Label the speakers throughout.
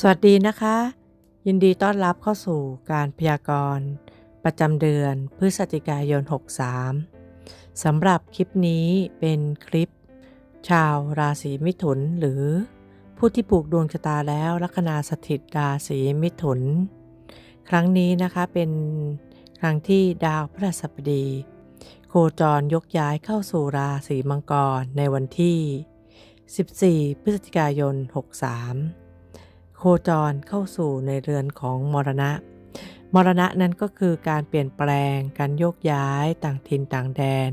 Speaker 1: สวัสดีนะคะ ยินดีต้อนรับเข้าสู่การพยากรณ์ ประจำเดือนพฤศจิกายน 63 สำหรับคลิปนี้เป็นคลิป ชาวราศีมิถุน หรือผู้ที่ผูกดวงชะตาแล้วลัคนาสถิตราศีมิถุน ครั้งนี้นะคะเป็นครั้งที่ดาวพฤหัสบดี โคจรยกย้ายเข้าสู่ราศีมังกรในวันที่ 14 พฤศจิกายน 63โคจรเข้าสู่ในเรือนของมรณะ มรณะนั้นก็คือการเปลี่ยนแปลง การโยกย้ายต่างถิ่นต่างแดน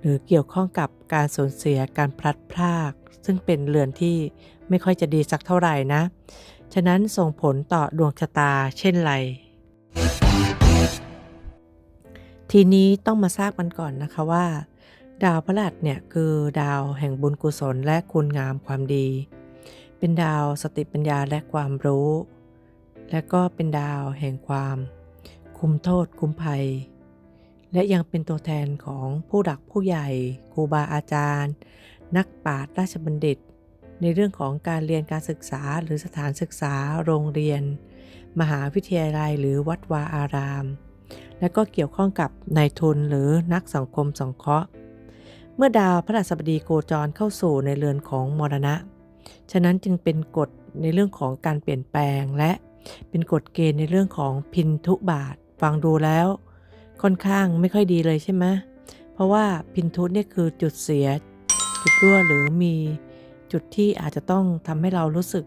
Speaker 1: หรือเกี่ยวข้องกับการสูญเสียการพลัดพราก ซึ่งเป็นเรือนที่ไม่ค่อยจะดีสักเท่าไหร่นะ ฉะนั้นส่งผลต่อดวงชะตาเช่นไร ทีนี้ต้องมาทราบกันก่อนนะคะว่า ดาวพฤหัสเนี่ยคือดาวแห่งบุญกุศลและคุณงามความดี เป็นดาวสติปัญญาและความรู้ และก็เป็นดาวแห่งความ คุมโทษคุมภัย และยังเป็นตัวแทนของผู้หลักผู้ใหญ่ครูบาอาจารย์ นักปราชญ์ราชบัณฑิต ในเรื่องของการเรียนการศึกษาหรือสถานศึกษาโรงเรียน มหาวิทยาลัยหรือวัดวาอาราม และก็เกี่ยวข้องกับนายทุนหรือนักสังคมสงเคราะห์ เมื่อดาวพระราชบดีโคจรเข้าสู่ในเรือนของมรณะ ฉะนั้นจึงเป็นกฎในเรื่องของการเปลี่ยนแปลงและเป็นกฎเกณฑ์ในเรื่องของพินทุบาท ฟังดูแล้ว ค่อนข้างไม่ค่อยดีเลยใช่ไหมเพราะว่าพินทุเนี่ยคือจุดเสีย จุดรั่วหรือมีจุดที่อาจจะต้องทำให้เรารู้สึก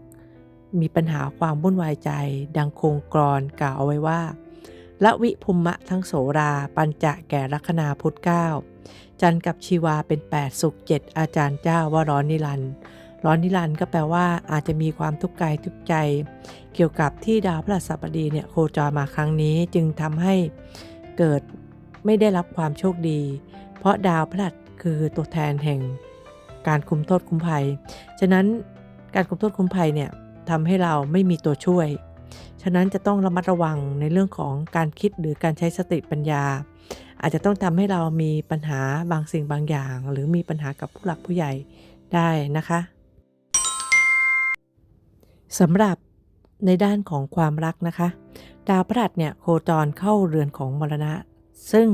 Speaker 1: มีปัญหาความวุ่นวายใจ ดังโครงกรอนกล่าวเอาไว้ว่าละวิภุมมะทั้งโสราปัญจะแก่ลัคนาพุทธเก้าจันทร์กับชีวาเป็น 8 สุขเจ็ดอาจารย์เจ้าว่าร้อนนิรันดร์ ร้อนนิรันด์ก็แปลว่าอาจจะมีความทุกข์กายทุกใจ เกี่ยวกับที่ดาวพฤหัสบดีเนี่ยโคจรมาครั้งนี้จึงทำให้เกิดไม่ได้รับความโชคดี เพราะดาวพฤหัสคือตัวแทนแห่งการคุมโทษคุมภัย ฉะนั้นการคุมโทษคุมภัยเนี่ยทำให้เราไม่มีตัวช่วย ฉะนั้นจะต้องระมัดระวังในเรื่องของการคิดหรือการใช้สติปัญญา อาจจะต้องทำให้เรามีปัญหาบางสิ่งบางอย่าง หรือมีปัญหากับผู้หลักผู้ใหญ่ได้นะคะ สำหรับในด้านของความรักนะคะ ดาวพฤหัสเนี่ยโคจรเข้าเรือนของมรณะ ซึ่ง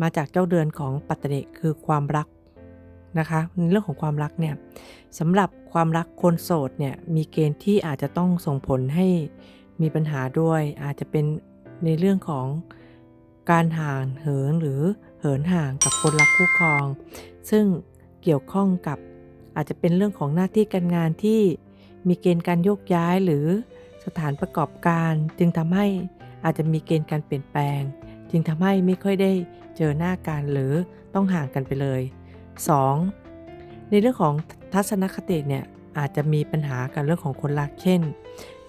Speaker 1: มาจากเจ้าเดือนของปัตตนิคือความรักนะคะในเรื่องของความรักเนี่ยสำหรับความรักคนโสดเนี่ยมีเกณฑ์ที่อาจจะต้องส่งผลให้มีปัญหาด้วย อาจจะเป็นในเรื่องของการห่างเหินหรือเหินห่างกับคนรักคู่ครอง ซึ่งเกี่ยวข้องกับอาจจะเป็นเรื่องของหน้าที่การงานที่ มีเกณฑ์การโยกย้ายหรือสถานประกอบการจึงทำให้อาจจะมีเกณฑ์การเปลี่ยนแปลง จึงทำให้ไม่ค่อยได้เจอหน้ากันหรือต้องห่างกันไปเลย 2. ในเรื่องของทัศนคติเนี่ยอาจจะมีปัญหากับเรื่องของคนรักเช่น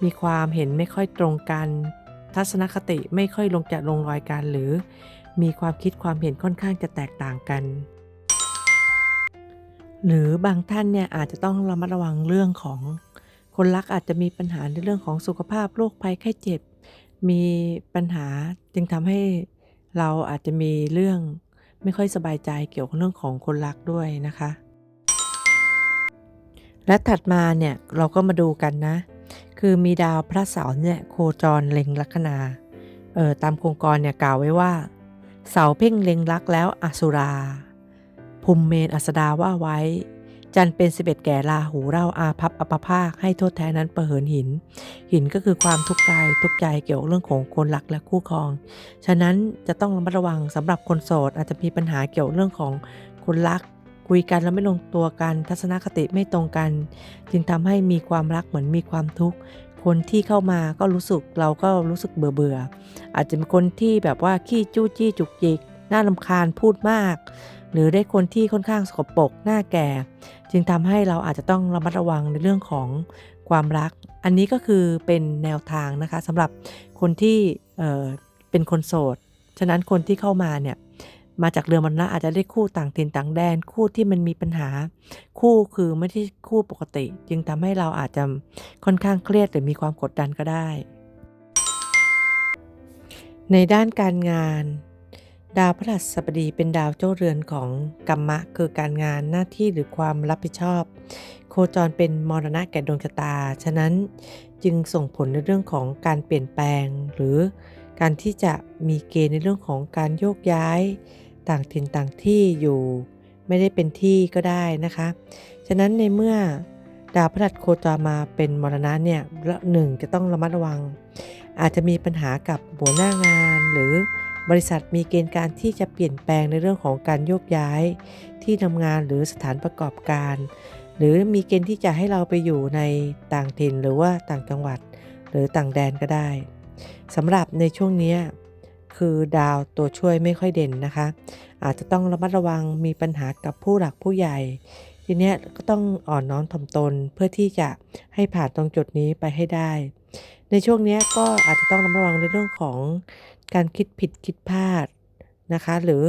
Speaker 1: มีความเห็นไม่ค่อยตรงกัน ทัศนคติไม่ค่อยลงจะลงรอยกันหรือ มีความคิดความเห็นค่อนข้างจะแตกต่างกัน หรือบางท่านเนี่ยอาจจะต้องระมัดระวังเรื่องของ คนรักอาจจะมีปัญหาในเรื่องของสุขภาพโรคภัยไข้เจ็บ มีปัญหาจึงทำให้เราอาจจะมีเรื่องไม่ค่อยสบายใจเกี่ยวกับเรื่องของคนรักด้วยนะคะ และถัดมาเนี่ยเราก็มาดูกันนะ คือมีดาวพระเสาร์เนี่ยโคจรเล็งลัคนาเออตามโครงกรเนี่ยกล่าวไว้ว่า เสาเพ่งเล็งรักแล้วอสุรา ภูมิเมนอัสดาว่าไว้ จันเป็นสิบเอ็ดแก่ลาหูเล่าอาพับอปภาคให้โทษแท้นั้นประเหินหิน หินก็คือความทุกข์กายทุกข์ใจเกี่ยวกับเรื่องของคนรักและคู่ครอง ฉะนั้นจะต้องระมัดระวังสำหรับคนโสดอาจจะมีปัญหาเกี่ยวเรื่องของคนรักคุยกันแล้วไม่ลงตัวกัน ทัศนคติไม่ตรงกัน จึงทำให้มีความรักเหมือนมีความทุกข์คนที่เข้ามาก็รู้สึกเราก็รู้สึกเบื่อเบื่ออาจจะเป็นคนที่แบบว่าขี้จู้จี้จุกจิกน่าลำคาญพูดมาก หรือได้คนที่ค่อนข้างสกปรกหน้าแก่ จึงทำให้เราอาจจะต้องระมัดระวังในเรื่องของความรัก อันนี้ก็คือเป็นแนวทางนะคะสำหรับคนที่เเป็นคนโสด ฉะนั้นคนที่เข้ามาเนี่ยมาจากเรือมรณะอาจจะได้คู่ต่างถิ่นต่างแดนคู่ที่มันมีปัญหา คู่คือไม่ใช่คู่ปกติ จึงทำให้เราอาจจะค่อนข้างเครียดหรือมีความกดดันก็ได้ ในด้านการงาน ดาวพฤหัสบดีเป็นดาวเจ้าเรือนของกรรมะ คือการงานหน้าที่หรือความรับผิดชอบ โคจรเป็นมรณะแก่ดวงชะตา ฉะนั้นจึงส่งผลในเรื่องของการเปลี่ยนแปลง หรือการที่จะมีเกณฑ์ในเรื่องของการโยกย้าย ต่างถิ่นต่างที่อยู่ ไม่ได้เป็นที่ก็ได้นะคะ ฉะนั้นในเมื่อดาวพฤหัสโคจรมาเป็นมรณะเนี่ยหนึ่งจะต้องระมัดระวัง อาจจะมีปัญหากับหัวหน้างานหรือ บริษัทมีเกณฑ์การที่จะเปลี่ยนแปลงในเรื่องของการโยกย้าย ที่ทำงานหรือสถานประกอบการ หรือมีเกณฑ์ที่จะให้เราไปอยู่ในต่างถิ่นหรือว่าต่างจังหวัด หรือต่างแดนก็ได้สำหรับในช่วงนี้คือดาวตัวช่วยไม่ค่อยเด่นนะคะ อาจจะต้องระมัดระวังมีปัญหากับผู้หลักผู้ใหญ่ ทีเนี้ยก็ต้องอ่อนน้อมถ่อมตนเพื่อที่จะให้ผ่านตรงจุดนี้ไปให้ได้ ในช่วงนี้ก็อาจจะต้องระมัดระวังในเรื่องของ การคิดผิดคิดพลาดนะคะ หรือ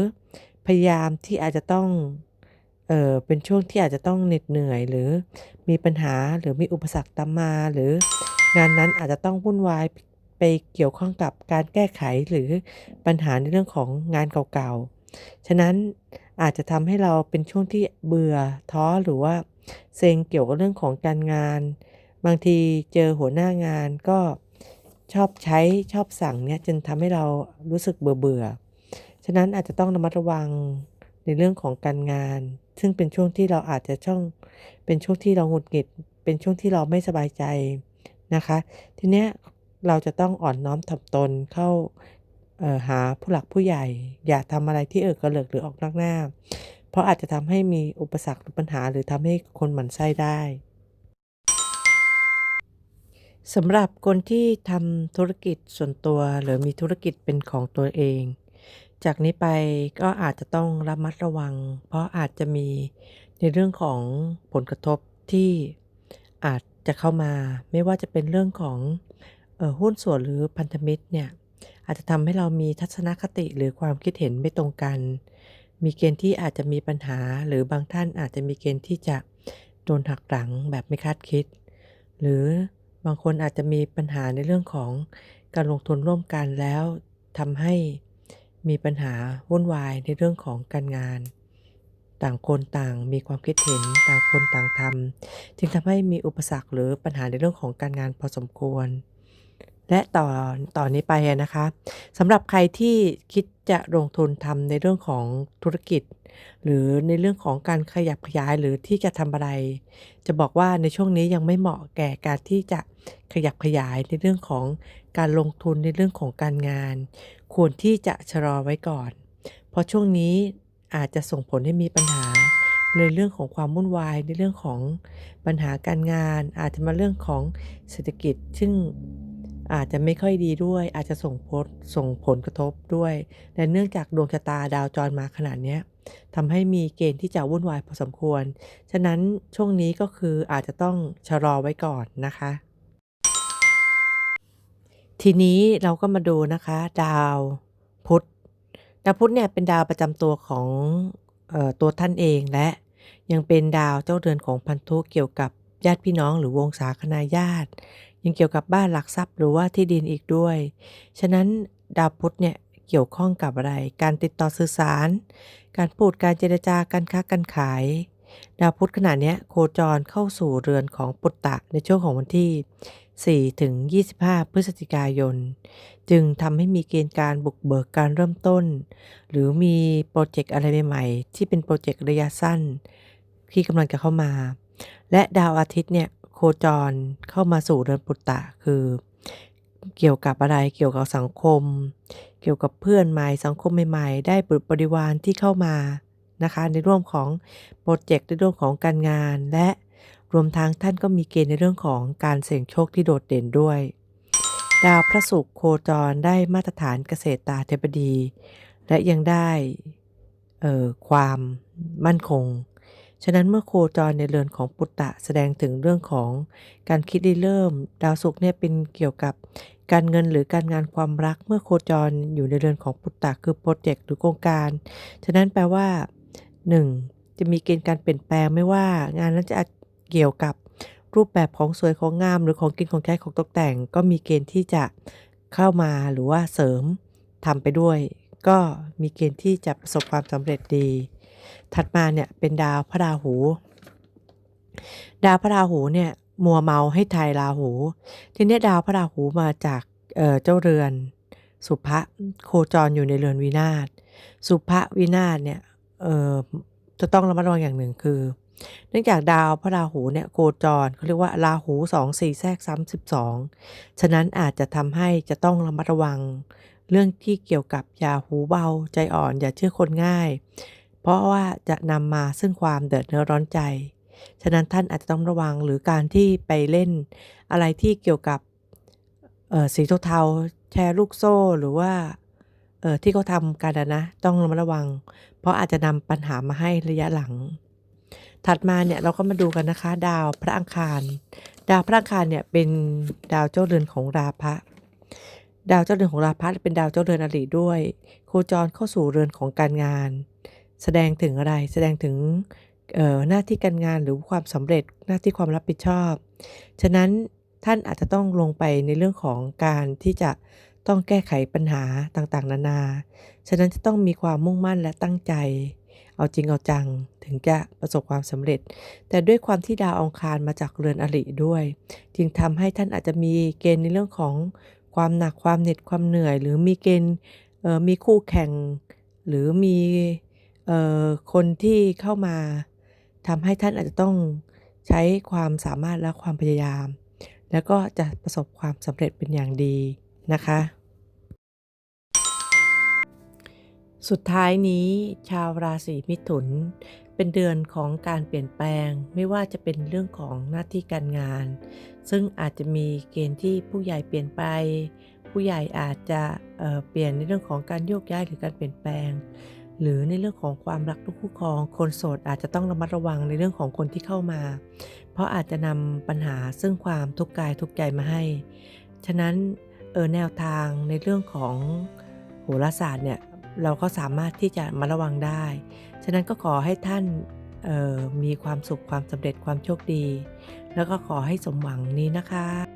Speaker 1: พยายามที่อาจจะต้องเออเป็นช่วงที่อาจจะต้องเหน็ดเหนื่อย หรือมีปัญหาหรือมีอุปสรรคตามมา หรืองานนั้นอาจจะต้องวุ่นวายไปเกี่ยวข้องกับการแก้ไขหรือปัญหาในเรื่องของงานเก่าๆ ฉะนั้นอาจจะทำให้เราเป็นช่วงที่เบื่อท้อหรือว่าเซ็งเกี่ยวกับเรื่องของการงาน บางทีเจอหัวหน้างานก็ ชอบใช้ชอบสั่งเนี่ยจนทำให้เรารู้สึกเบื่อเบื่อฉะนั้นอาจจะต้องระมัดระวังในเรื่องของการงาน ซึ่งเป็นช่วงที่เราอาจจะช่องเป็นช่วงที่เราหงุดหงิด เป็นช่วงที่เราไม่สบายใจนะคะ ทีเนี้ยเราจะต้องอ่อนน้อมถ่อมตนเข้าหาผู้หลักผู้ใหญ่ อย่าทำอะไรที่เอิกกระเลิกหรือออกนอกหน้า เพราะอาจจะทำให้มีอุปสรรคหรือปัญหาหรือทำให้คนหมั่นไส้ได้ สำหรับคนที่ทำธุรกิจส่วนตัว หรือมีธุรกิจเป็นของตัวเอง จากนี้ไปก็อาจจะต้องระมัดระวัง เพราะอาจจะมีในเรื่องของผลกระทบที่อาจจะเข้ามา ไม่ว่าจะเป็นเรื่องของออหุ้นส่วนหรือพันธมิตรเนี่ยอาจจะทำให้เรามีทัศนคติหรือความคิดเห็นไม่ตรงกัน มีเกณฑ์ที่อาจจะมีปัญหา หรือบางท่านอาจจะมีเกณฑ์ที่จะโดนหักหลังแบบไม่คาดคิด หรือ บางคนอาจจะมีปัญหาในเรื่องของการลงทุนร่วมกันแล้วทำให้มีปัญหาวุ่นวายในเรื่องของการงาน ต่างคนต่างมีความคิดเห็นต่างคนต่างทำจึงทำให้มีอุปสรรคหรือปัญหาในเรื่องของการงานพอสมควร และต่อต่อนนี้ไปนะคะสำหรับใครที่คิดจะลงทุนทำในเรื่องของธุรกิจ หรือในเรื่องของการขยับขยายหรือที่จะทำอะไร จะบอกว่าในช่วงนี้ยังไม่เหมาะแก่การที่จะขยับขยายในเรื่องของการลงทุนในเรื่องของการงาน ควรที่จะชะลอไว้ก่อน เพราะช่วงนี้อาจจะส่งผลให้มีปัญหาในเรื่องของความวุ่นวายในเรื่องของปัญหาการงาน อาจจะมาเรื่องของเศรษฐกิจ ซึ่ง อาจจะไม่ค่อยดีด้วย อาจจะส่งผลส่งผลกระทบด้วยแต่เนื่องจากดวงชะตาดาวจรมาขนาดนี้ทำให้มีเกณฑ์ที่จะวุ่นวายพอสมควร ฉะนั้นช่วงนี้ก็คืออาจจะต้องชะลอไว้ก่อนนะคะ ทีนี้เราก็มาดูนะคะ ดาวพุธดาวพุธเนี่ยเป็นดาวประจำตัวของออตัวท่านเองและยังเป็นดาวเจ้าเดือนของพันธุเกี่ยวกับญาติพี่น้องหรือวงศาคณาญาติ ยังเกี่ยวกับบ้านหลักทรัพย์หรือว่าที่ดินอีกด้วย ฉะนั้นดาวพุธเนี่ยเกี่ยวข้องกับอะไร การติดต่อสื่อสาร การพูดการเจรจาการค้าการขาย ดาวพุธขณะนี้โคจรเข้าสู่เรือนของปุตตะในช่วงของวันที่4ถึง25 พฤศจิกายน จึงทำให้มีเกณฑ์การบุกเบิกการเริ่มต้น หรือมีโปรเจกต์อะไรใหม่ๆ ที่เป็นโปรเจกต์ระยะสั้น ที่กำลังจะเข้ามา และดาวอาทิตย์เนี่ย โคจรเข้ามาสู่เรือนปุตตะคือ เกี่ยวกับอะไรเกี่ยวกับสังคม เกี่ยวกับเพื่อนใหม่สังคมใหม่ๆได้บุตรบริวารที่เข้ามานะคะในร่วมของโปรเจกต์ในเรื่องของการงาน และรวมทั้งท่านก็มีเกณฑ์ในเรื่องของการเสี่ยงโชคที่โดดเด่นด้วย ดาวพระศุกร์โคจรได้มาตรฐานเกษตรตาเทพดี และยังได้ความมั่นคง ฉะนั้นเมื่อโคจรในเรือนของปุตตะแสดงถึงเรื่องของการคิดได้เริ่ม ดาวศุกร์เนี่ยเป็นเกี่ยวกับการเงินหรือการงานความรักเมื่อโคจรอยู่ในเรือนของปุตตะคือโปรเจกต์หรือโครงการ ฉะนั้นแปลว่า 1. จะมีเกณฑ์การเปลี่ยนแปลงไม่ว่า งานนั้นจะเกี่ยวกับรูปแบบของสวยของงาม หรือของกินของใช้ของตกแต่ง ก็มีเกณฑ์ที่จะเข้ามาหรือว่าเสริมทำไปด้วย ก็มีเกณฑ์ที่จะประสบความสำเร็จดี ถัดมาเนี่ยเป็นดาวพระราหู ดาวพระราหูเนี่ยมัวเมาให้ทายราหู ทีนี้ดาวพระราหูมาจากเเจ้าเรือน สุภะโคจรอยู่ในเรือนวินาศสุภะวินาศเนี่ยจะต้องระมัดระวังอย่างหนึ่งคือ เนื่องจากดาวพระราหูเนี่ยโคจรเขาเรียกว่าราหูสองสี่แทรกซ้ำสิบสองฉะนั้นอาจจะทำให้จะต้องระมัดระวัง เรื่องที่เกี่ยวกับอย่าหูเบาใจอ่อนอย่าเชื่อคนง่าย เพราะว่าจะนำมาซึ่งความเดือดเนื้อร้อนใจ ฉะนั้นท่านอาจจะต้องระวังหรือการที่ไปเล่นอะไรที่เกี่ยวกับสีเทาๆแชร์ลูกโซ่หรือว่าที่เขาทำกันนะ ต้องระมัดระวัง เพราะอาจจะนำปัญหามาให้ระยะหลัง ถัดมาเนี่ยเราก็มาดูกันนะคะ ดาวพระอังคาร ดาวพระอังคารเนี่ยเป็นดาวเจ้าเรือนของราพะดาวเจ้าเรือนของราพะเป็นดาวเจ้าเรือนอริด้วย โคจรเข้าสู่เรือนของการงาน แสดงถึงอะไร แสดงถึงหน้าที่การงานหรือความสำเร็จหน้าที่ความรับผิดชอบ ฉะนั้นท่านอาจจะต้องลงไปในเรื่องของการที่จะต้องแก้ไขปัญหาต่างๆ นานา ฉะนั้นจะต้องมีความมุ่งมั่นและตั้งใจ เอาจริงเอาจังถึงจะประสบความสำเร็จ แต่ด้วยความที่ดาวองคารมาจากเรือนอริด้วย จึงทำให้ท่านอาจจะมีเกณฑ์ในเรื่องของความหนักความเหน็ดความเหนื่อย หรือมีเกณฑ์มีคู่แข่ง หรือมี คนที่เข้ามาทำให้ท่านอาจจะต้องใช้ความสามารถและความพยายาม แล้วก็จะประสบความสำเร็จเป็นอย่างดีนะคะ สุดท้ายนี้ชาวราศีมิถุน เป็นเดือนของการเปลี่ยนแปลงไม่ว่าจะเป็นเรื่องของหน้าที่การงาน ซึ่งอาจจะมีเกณฑ์ที่ผู้ใหญ่เปลี่ยนไป ผู้ใหญ่อาจจะเเปลี่ยนในเรื่องของการโยกย้ายหรือการเปลี่ยนแปลง หรือในเรื่องของความรักลูกคู่ครอง คนโสดอาจจะต้องระมัดระวังในเรื่องของคนที่เข้ามา เพราะอาจจะนำปัญหาซึ่งความทุกข์กายทุกข์ใจมาให้ ฉะนั้นเออแนวทางในเรื่องของโหราศาสตร์เนี่ยเราก็สามารถที่จะมาระวังได้ ฉะนั้นก็ขอให้ท่านเอ่อมีความสุขความสำเร็จความโชคดี แล้วก็ขอให้สมหวังนี้นะคะ